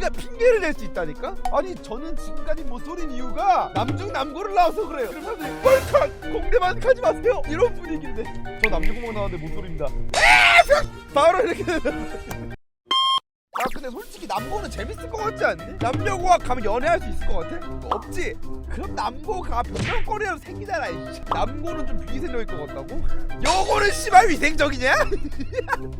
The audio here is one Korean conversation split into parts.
네가 핑계를 낼 수 있다니까? 아니 저는 지금까지 못 소린 이유가 남중 남고를 나와서 그래요. 그래서 사람들이 뻘칵 공대만 가지 마세요. 이런 분위기인데. 저 남중공학 나왔는데 못 소립니다. 바로 이렇게. 아 근데 솔직히 남고는 재밌을 것 같지 않니? 남녀공학 가면 연애할 수 있을 것 같아? 없지? 그럼 남고가 변명거리로 생기잖아 이씨. 남고는 좀 비위생적일 것 같다고? 여고는 씨발 위생적이냐?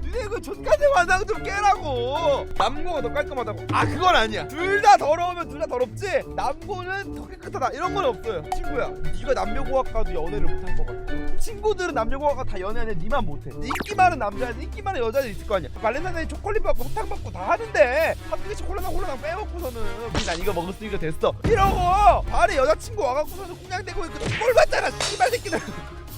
니네 그 족같은 환상 좀 깨라고 남고가 더 깔끔하다고 아 그건 아니야 둘 다 더러우면 둘 다 더럽지 남고는 더 깨끗하다 이런 건 없어요 친구야 네가 남녀공학 가도 연애를 못할 것 같아 친구들은 남녀공학과 다 연애하는데 니만 못해 인기 많은 남자애들 인기 많은 여자들 있을 거 아니야 발렌타인데이 초콜릿 받고 사탕 받고 다 하는데 학교에 초콜릿랑 홀라당 빼먹고서는 난 이거 먹었으니까 됐어. 이러고 발에 여자친구 와갖고서는 꽁냥대고 있고 꼴 봤잖아 씨발 새끼들.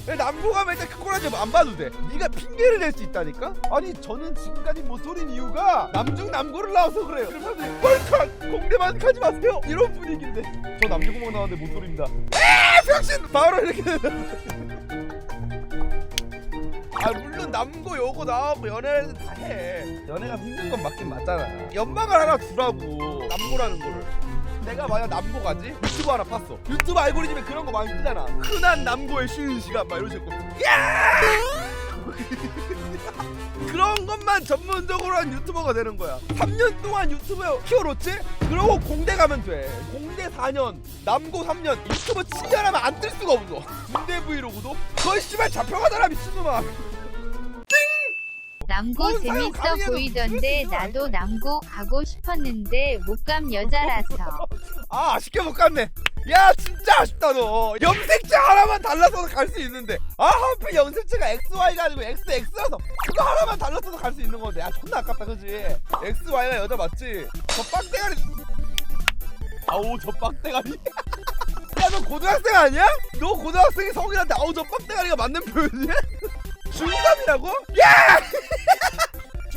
왜 남고 가면 일단 그 꼴하지 안 봐도 돼. 네가 핑계를 낼 수 있다니까? 아니 저는 지금까지 못 소린 이유가 남중 남고를 나와서 그래요. 그래서 사람들이 뻘칵 공대만 가지 마세요. 이런 분위기인데. 저 남중공학 나왔는데 못 소립니다. 에 병신! 바로 이렇게. 아 물론 남고 여고 나오고 연애를 다 해. 연애가 힘든 건 맞긴 맞잖아 연막을 하나 두라고 남고라는 거를. 내가 만약 남고 가지? 유튜브 하나 봤어. 유튜브 알고리즘에 그런 거 많이 뜨잖아. 흔한 남고의 쉬는 시간 막 이런 식으로 야! 그런 것만 전문적으로 한 유튜버가 되는 거야. 3년 동안 유튜브에 키워놓지? 그러고 공대 가면 돼. 공대 4년 남고 3년. 유튜브 7년 하면 안 뜰 수가 없어. 군대 브이로그도? 거의 씨발 잡혀가잖아 미친놈아 남고 재밌어 보이던데 나도 남고 가고 싶었는데 못 감 여자라서. 아 아쉽게 못 갔네. 야 진짜 아쉽다 너. 염색체 하나만 달라서 갈 수 있는데. 아 하필 염색체가 XY가 아니고 XX라서 그거 하나만 달라서 갈 수 있는 건데. 아 존나 아깝다 그지? XY가 여자 맞지? 저 빡대가리. 아우 저 빡대가리. 야 너 고등학생 아니야? 너 고등학생이 성인한테 아우 저 빡대가리가 맞는 표현이야? 중3이라고? 야!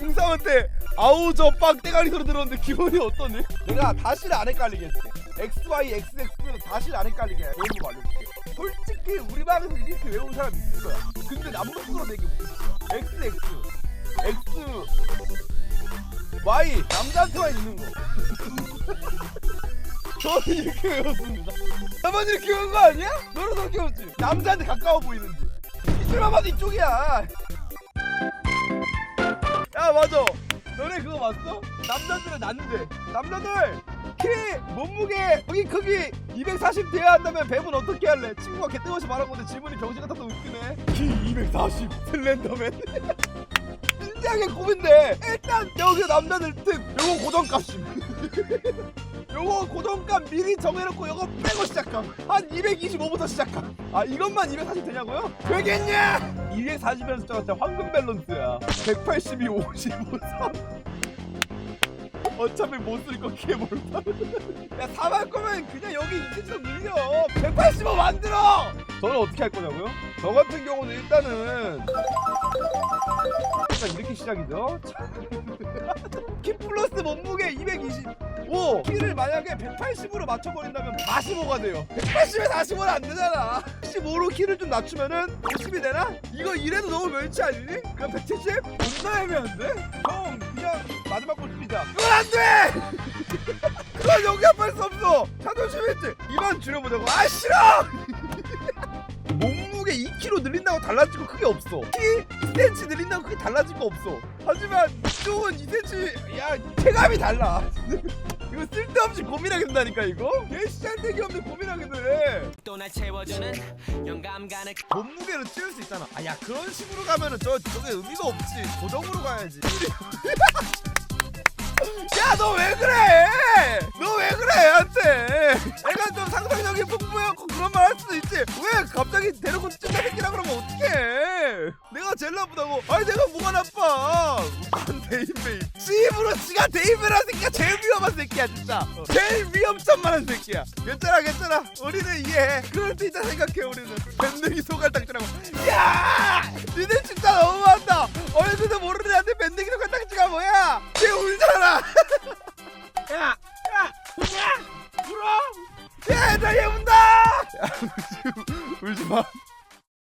중3한테 아우 저 빡대가리 소리 들었는데 기분이 어떠니? 내가 다시를 안 해줄게 XY, XX 다시를 안 헷갈리게 외우는 거 알려줄게 솔직히 우리 방에서 이렇게 외운 사람 있을 거야. 근데 남북으로 되게 거야 XX X Y. 남자한테만 있는 거. 저는 이렇게 외웠습니다. 나만 이렇게 외운 거 아니야? 너는 그렇게 외웠지. 남자한테 가까워 보이는지 이줄만 봐도 이쪽이야 야 맞아. 너네 그거 봤어? 남자들은 난데. 남자들 키 몸무게 여기 크기 240 돼야 한다면 배분 어떻게 할래? 친구가 개뜬금없이 말한 건데 질문이 병신 같아서 웃기네. 키 240 슬렌더맨. 진지하게 고민돼. 일단 여기 남자들 특 요거 고정값임 요거 고정값 미리 정해놓고 요거 빼고 시작함. 한 225부터 시작함. 아 이것만 240 되냐고요? 되겠냐? 240이라는 숫자가 진짜 황금 밸런스야. 182 55 3 어차피 못 쓸거 키에 몰라 야 4만 거면 그냥 여기 이제좀 늘려. 185 만들어! 저는 어떻게 할 거냐고요? 저 같은 경우는 일단은 일단 이렇게 시작이죠 키 플러스 몸무게 225 키를 만약에 180으로 맞춰버린다면 45가 돼요 180에 45는 안 되잖아 15로 키를 좀 낮추면은 50이 되나? 이거 이래도 너무 멸치 아니니? 그럼 170? 존나 애매한데? 형 그냥 마지막 골 삐자 그건 안 돼! 그건 용납할 수 없어 자존심 있지? 이만 줄여보자고 아 싫어! 몸무게 2kg 늘린다고 달라질 거 크게 없어. 키 2cm 늘린다고 크게 달라질 거 없어. 하지만 이쪽은 2cm 야 체감이 달라. 이거 쓸데없이 고민하게 된다니까 이거? 개시한테기 없는 고민하게 돼. 또 날 채워주는 영감 가는 몸무게를 찌울 수 있잖아. 아 야 그런 식으로 가면은 저 저게 의미가 없지. 고정으로 가야지. 야 너 왜 그래? 너 왜 그래 얘한테 그래갖고 그런 말 할 수도 있지. 왜 갑자기 대놓고 찐따 새끼라 그러면 어떡해? 내가 제일 나쁘다고. 아니 내가 뭐가 나빠? 난 데인베이. 집으로 지가 데인베이라는 새끼가 제일 위험한 새끼야 진짜. 제일 위험천만한 새끼야. 괜찮아 괜찮아. 우리는 이해해. 그럴 수 있다 생각해 우리는. 밴댕이 소갈딱지라고. 야! 니네 진짜 너무한다. 어느 정도 모르는 애한테 밴댕이 소갈딱지가 뭐야? 쟤 울잖아. What?